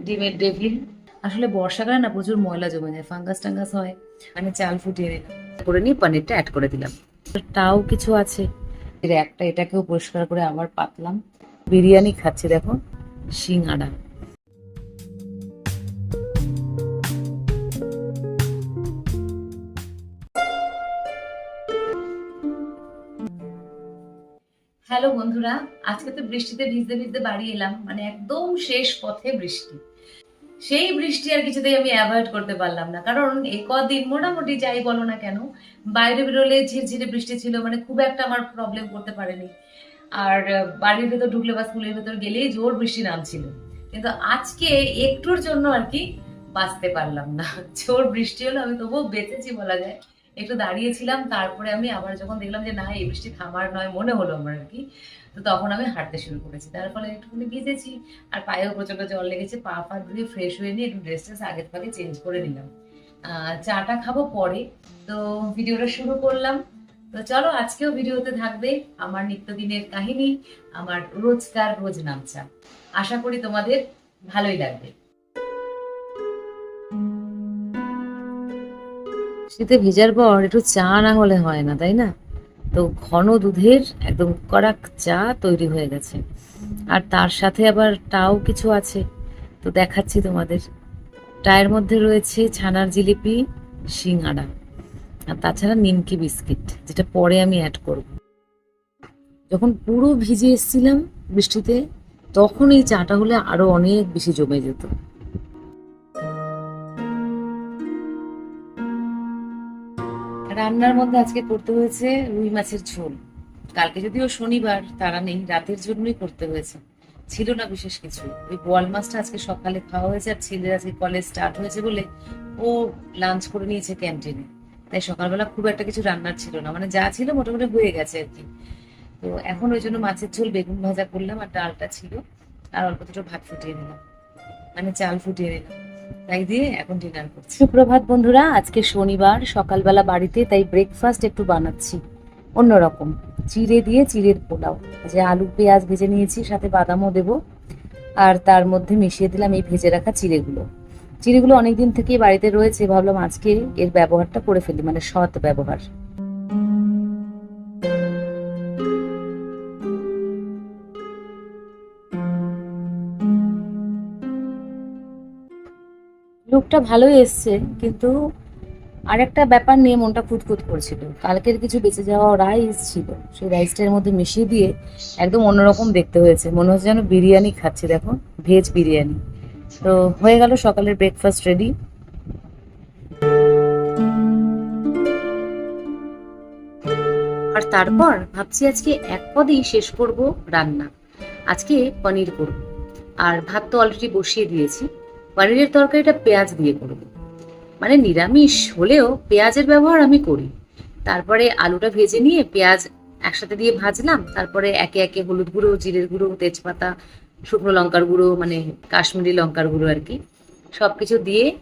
ডিমের ডেভিল। আসলে বর্ষাকালে না প্রচুর ময়লা জমে যায় ফাঙ্গাস টাঙ্গাস হয়। আমি চাল ফুটিয়ে নিলাম। করে নিয়ে পনিরটা অ্যাড করে দিলাম। তাও কিছু আছে। একটা এটাকেও পরিষ্কার করে আবার পাতলাম। বিরিয়ানি খাচ্ছি দেখো সিঙ্গাড়া হ্যালো বন্ধুরা, আজকে তো বৃষ্টিতে ভিজতে ভিজতে বাড়ি এলাম মানে একদম শেষ পথে বৃষ্টি। সেই বৃষ্টি আর কিছুতেই আমি অ্যাভয়েড করতে পারলাম না, কারণ এই কদিন মোটামুটি যাই বলো না কেন, বাইরে বেরোলে ঝিরঝিরে বৃষ্টি ছিল মানে খুব একটা আমার প্রবলেম করতে পারেনি। আর বাড়ির ভেতর ঢুকলে বা স্কুলের ভেতর গেলেই জোর বৃষ্টি নামছিল। কিন্তু আজকে একটুর জন্য আর কি বাঁচতে পারলাম না, জোর বৃষ্টি হলো, আমি তবুও বেঁচেছি বলা যায়। একটু দাঁড়িয়েছিলাম, তারপরে আমি আবার যখন দেখলাম যে না, এই বৃষ্টি থামার নয় মনে হলো আমার আর কি, তো তখন আমি হাঁটতে শুরু করেছি। তার ফলে একটুখানি ভিজেছি আর পায়েও প্রচণ্ড জল লেগেছে, পা পা ধুয়ে ফ্রেশ হয়ে নিয়ে একটু ড্রেস ট্রেস আগের ফাগে চেঞ্জ করে নিলাম। চাটা খাব পরে, তো ভিডিওটা শুরু করলাম। তো চলো আজকেও ভিডিওতে থাকবে আমার নিত্যদিনের কাহিনী, আমার রোজকার রোজ নামচা। আশা করি তোমাদের ভালোই লাগবে। শীতে ভেজার পর একটু চা না হলে হয় না, তাই না? তো ঘন দুধের একদম কড়াক চা তৈরি হয়ে গেছে। আর তার সাথে আবার টাও কিছু আছে। তো দেখাচ্ছি তোমাদের। টায়ের মধ্যে রয়েছে ছানার জিলিপি সিঙ্গাড়া আর তাছাড়া নিমকি বিস্কিট, যেটা পরে আমি অ্যাড করব। যখন পুরো ভিজে এসেছিলাম বৃষ্টিতে, তখন এই চাটা হলে আরও অনেক বেশি জমে যেত। রান্নার মধ্যে আজকে করতে হয়েছে রুই মাছের ঝোল। কালকে যদিও শনিবার, তারা নেই, রাতের জন্যই করতে হয়েছে। ছিল না বিশেষ কিছু। ওই বোয়াল মাছটা আজকে সকালে খাওয়া হয়েছে আর ছেলের আজকে কলেজ স্টার্ট হয়েছে বলে ও লাঞ্চ করে নিয়েছে ক্যান্টিনে তাই সকালবেলা খুব একটা কিছু রান্নার ছিল না। মানে যা ছিল মোটামুটি হয়ে গেছে আর কি। তো এখন ওই জন্য মাছের ঝোল, বেগুন ভাজা করলাম আর ডালটা ছিল। আর অল্প দুটো ভাত ফুটিয়ে নিলাম। মানে চাল ফুটিয়ে নিলাম। সুপ্রভাত বন্ধুরা, আজকে শনিবার, সকালবেলা বাড়িতে, তাই ব্রেকফাস্ট একটু বানাচ্ছি। অন্যরকম, চিড়ে দিয়ে চিড়ের পোলাও। যে আলু, পেঁয়াজ ভেজে নিয়েছি, সাথে বাদামও দেব। আর তার মধ্যে মিশিয়ে দিলাম এই ভেজে রাখা চিড়েগুলো। চিড়েগুলো অনেকদিন থেকেই বাড়িতে রয়েছে, ভাবলাম আজকে এর ব্যবহারটা করে ফেলি মানে সৎ ব্যবহার। লুকটা ভালোই এসছে, কিন্তু আরেকটা ব্যাপার নিয়ে মনটা খুঁতখুত করছিল। কালকের কিছু বেঁচে যাওয়া রাইস ছিল সেই রাইসটার মধ্যে মিশিয়ে দিয়ে একদম অন্যরকম দেখতে হয়েছে। মনে হচ্ছে যেন বিরিয়ানি খাচ্ছি, দেখো, ভেজ বিরিয়ানি। তো হয়ে গেল সকালের ব্রেকফাস্ট রেডি আর তারপর ভাবছি আজকে এক পদেই শেষ করব রান্না। আজকে পনির করব। আর ভাত তো অলরেডি বসিয়ে দিয়েছি। পনিরের তরকারিটা পেঁয়াজ দিয়ে করব। মানে নিরামিষ হলেও পেঁয়াজের ব্যবহার আমি করি। তারপরে আলুটা ভেজে নিয়ে পেঁয়াজ একসাথে দিয়ে ভাজলাম। তারপরে একে একে হলুদ গুঁড়ো, জিরের গুঁড়ো, তেজপাতা, শুকনো লঙ্কার গুঁড়ো মানে কাশ্মীরি লঙ্কার গুঁড়ো আর কি সব কিছু দিয়ে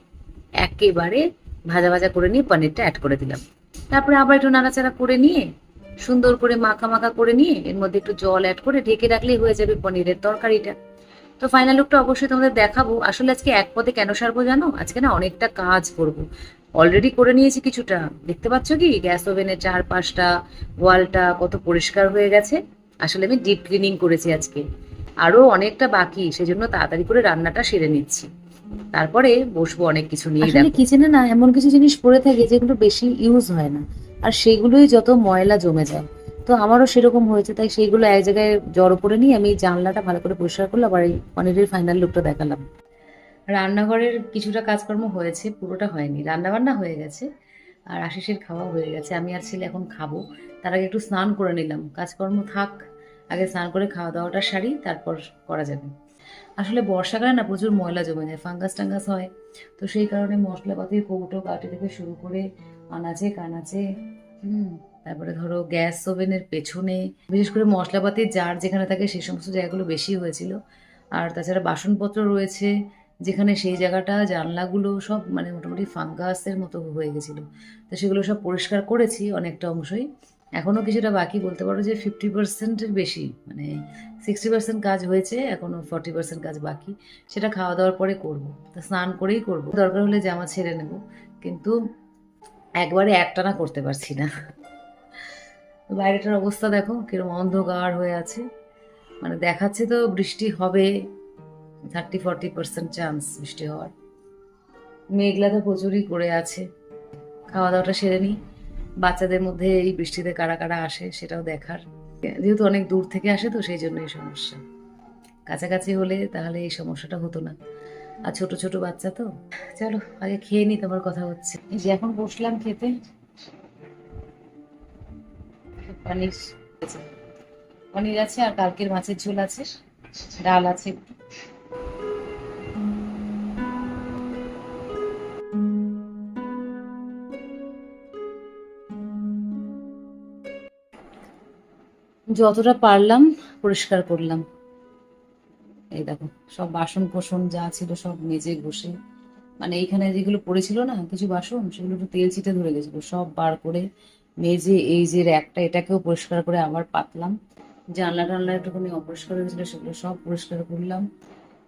একেবারে ভাজা ভাজা করে নিয়ে পনিরটা অ্যাড করে দিলাম। তারপরে আবার একটু নাড়াচাড়া করে নিয়ে, সুন্দর করে মাখা মাখা করে নিয়ে এর মধ্যে একটু জল অ্যাড করে ঢেকে রাখলেই হয়ে যাবে পনিরের তরকারিটা। তো ফাইনাল লুকটা অবশ্যই তোমাদের দেখাবো। আসলে আজকে এক পদে কেন সারবো জানো? আজকে না অনেকটা কাজ করব। অলরেডি করে নিয়েছি কিছুটা। দেখতে পাচ্ছ কি? গ্যাস ওভেনের চার পাঁচটা ওয়ালটা কত পরিষ্কার হয়ে গেছে। আসলে আমি ডিপ ক্লিনিং করেছি আজকে। আরও অনেকটা বাকি সেজন্য তাড়াতাড়ি করে রান্নাটা সেরে নিচ্ছি। তারপরে বসবো অনেক কিছু নিয়ে আসলে কিচেনে না এমন কিছু জিনিস পড়ে থাকে যেগুলো বেশি ইউজ হয় না। আর সেগুলোই যত ময়লা জমে যায়। তো আমারও সেরকম হয়েছে, তাই সেইগুলো এক জায়গায় জড়ো করে নিয়ে আমি জানলাটা ভালো করে পরিষ্কার করলাম আবার এই পনিরের ফাইনাল লুকটা দেখালাম। রান্নাঘরের কিছুটা কাজকর্ম হয়েছে, পুরোটা হয়নি, রান্নাবান্না হয়ে গেছে আর আশিসের খাওয়া হয়ে গেছে, আমি আর ছেলে এখন খাব। তার আগে একটু স্নান করে নিলাম, কাজকর্ম থাক, আগে স্নান করে খাওয়া দাওয়াটা সারি, তারপর করা যাবে। আসলে বর্ষাকালে না প্রচুর ময়লা জমে যায়, ফাঙ্গাস টাঙ্গাস হয়, তো সেই কারণে মশলাপাতির কৌটো কাটি থেকে শুরু করে আনাচে কানাচে, হুম তারপরে ধরো গ্যাস ওভেনের পেছনে, বিশেষ করে মশলাপাতির জার যেখানে থাকে সেই সমস্ত জায়গাগুলো বেশি হয়েছিল। আর তাছাড়া বাসনপত্র রয়েছে, যেখানে সেই জায়গাটা, জানলাগুলো সব মানে মোটামুটি ফাঙ্গাসের মতো হয়ে গেছিল। তো সেগুলো সব পরিষ্কার করেছি অনেকটা অংশই। এখনও কিছুটা বাকি, বলতে পারো যে ফিফটি পার্সেন্টের বেশি মানে সিক্সটি পার্সেন্ট কাজ হয়েছে এখনও ফর্টি পার্সেন্ট কাজ বাকি। সেটা খাওয়া দাওয়ার পরে করব, তা স্নান করেই করব। দরকার হলে জামা ছেড়ে নেব, কিন্তু একবারে একটানা করতে পারছি না। বাইরেটার অবস্থা দেখো কীরকম অন্ধকার হয়ে আছে। মানে দেখাচ্ছে তো বৃষ্টি হবে থার্টি ফর্টি পার্সেন্ট চান্স বৃষ্টি হওয়ার। মেঘলা তো প্রচুরই করে আছে। খাওয়া দাওয়াটা সেরে নিই। বাচ্চাদের মধ্যে এই বৃষ্টিতে কারা কারা আসে সেটাও দেখার। যেহেতু অনেক দূর থেকে আসে তো সেই জন্য এই সমস্যা। কাছাকাছি হলে তাহলে এই সমস্যাটা হতো না। আর ছোট ছোট বাচ্চা তো। চলো, আগে খেয়ে নি তোমার কথা হচ্ছে। এই যে এখন বসলাম খেতে। পনির আছে। পনির আছে আর কালকের মাছের ঝোল আছে, ডাল আছে। যতটা পারলাম পরিষ্কার করলাম। এই দেখো, সব বাসন কোসন যা ছিল সব মেজে ঘষে। মানে এইখানে যেগুলো পড়েছিল না, কিছু বাসন, সেগুলো একটু তেল ছিটে ধরে গেছিল, সব বার করে মেজে এই যে একটা এটাকেও পরিষ্কার করে আবার পাতলাম। জানলা টানলা একটুখানি অপরিষ্কার হয়েছিল, সেগুলো সব পরিষ্কার করলাম।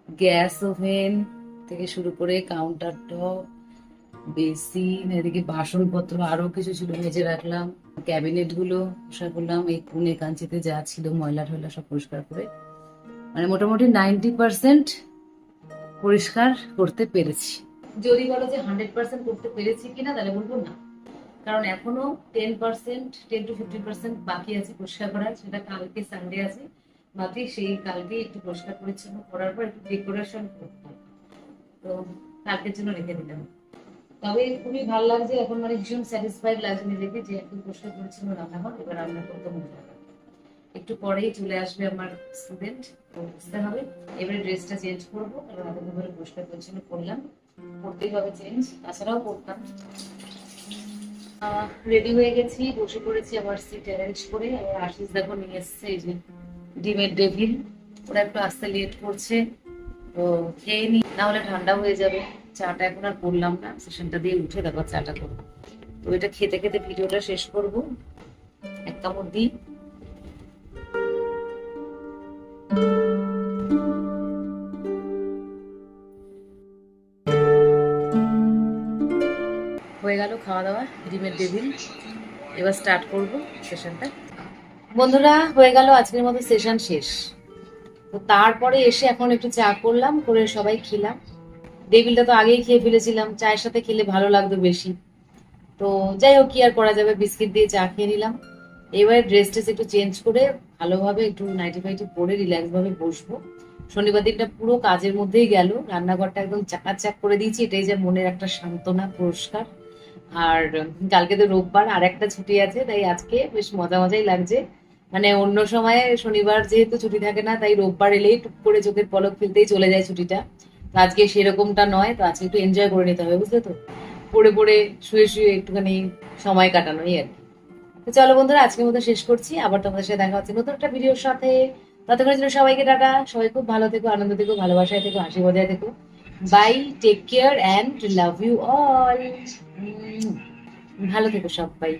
গ্যাস ওভেন থেকে শুরু করে কাউন্টার টপ বেসিন, এদিকে বাসনপত্র, আরও কিছু ছিল মেজে রাখলাম। ক্যাবিনেটগুলো পরিষ্কার করলাম, এই কোণে কাঞ্চিতে যা ছিল, ময়লা টয়লা সব পরিষ্কার করে। মানে মোটামুটি নাইনটি পার্সেন্ট পরিষ্কার করতে পেরেছি। যদি বলো যে হান্ড্রেড পার্সেন্ট করতে পেরেছি কিনা, তাহলে বলব না। কারণ এখনও ten percent ten to fifty percent বাকি আছে পরিষ্কার করার, সেটা কালকে সানডে আছে। বাকি সেই কালকে একটু পরিষ্কার পরিচ্ছন্ন করার পর একটু ডেকোরেশন করতে তো কালকের জন্য রেখে দিলাম। তবে খুবই ভালো লাগছে, এখন মানে ভীষণ স্যাটিসফাইড লাগছে নিজেকে যে একটু পরিষ্কার পরিচ্ছন্ন রান্নাঘর এবার রান্না করতে মজা লাগে একটু পরেই চলে আসবে আমার স্টুডেন্ট বুঝতে হবে। এবারে ড্রেসটা চেঞ্জ করব, কারণ এতদিন পরিষ্কার পরিচ্ছন্ন করলাম। করতেই হবে চেঞ্জ তাছাড়াও করতাম। রেডি হয়ে গেছি, বসে পড়েছি আমার সিট অ্যারেঞ্জ করে। আমার আশিস দেখো নিয়ে এসছে, এই যে ডিমের ডেভিল ওরা একটু আস্তে লেট করছে, তো খেয়ে নি। না হলে ঠান্ডা হয়ে যাবে। চাটা এখন আর করলাম না সেশনটা দিয়ে উঠে দেখো চাটা করব। তো এটা খেতে খেতে ভিডিওটা শেষ করব। এক কামড় দিই। খাওয়া দাওয়া ডিমের টেবিল। এবার স্টার্ট করব সেশনটা বন্ধুরা, হয়ে গেল আজকের মতো সেশন শেষ। তো তারপরে এসে এখন একটু চা করলাম, করে সবাই খেলাম। টেবিলটা তো আগেই খেয়ে ফেলেছিলাম, চায়ের সাথে খেলে ভালো লাগতো বেশি। তো যাই হোক, কি আর করা যাবে, বিস্কিট দিয়ে চা খেয়ে নিলাম। এবার ড্রেস ট্রেস একটু চেঞ্জ করে ভালোভাবে একটু নাইটি ফাইটি পরে রিল্যাক্স ভাবে বসবো। শনিবার দিনটা পুরো কাজের মধ্যেই গেল, রান্নাঘরটা একদম চাকাচাক করে দিয়েছি, এটাই যে মনের একটা সান্ত্বনা, পুরস্কার। আর কালকে তো রোববার আর একটা ছুটি আছে, তাই আজকে বেশ মজা মজাই লাগছে। মানে অন্য সময়ে শনিবার যেহেতু ছুটি থাকে না, তাই রোববার এলেই টুক করে চোখের পলক ফেলতেই চলে যায় ছুটিটা। তো আজকে সেরকমটা নয়, তো আজকে একটু এনজয় করে নিতে হবে, বুঝলে তো? পড়ে পড়ে শুয়ে শুয়ে একটুখানি সময় কাটানোই আর কি। তো চলো বন্ধুরা, আজকের মতো শেষ করছি। আবার তোমাদের সাথে দেখা হচ্ছে নতুন একটা ভিডিওর সাথে। ততক্ষণের জন্য সবাইকে টাটা। সবাই খুব ভালো থেকো, আনন্দ থেকো, ভালোবাসায় থেকো হাসি মজায় থেকো। Bye take care and love you all ভালো থেকো সবাই।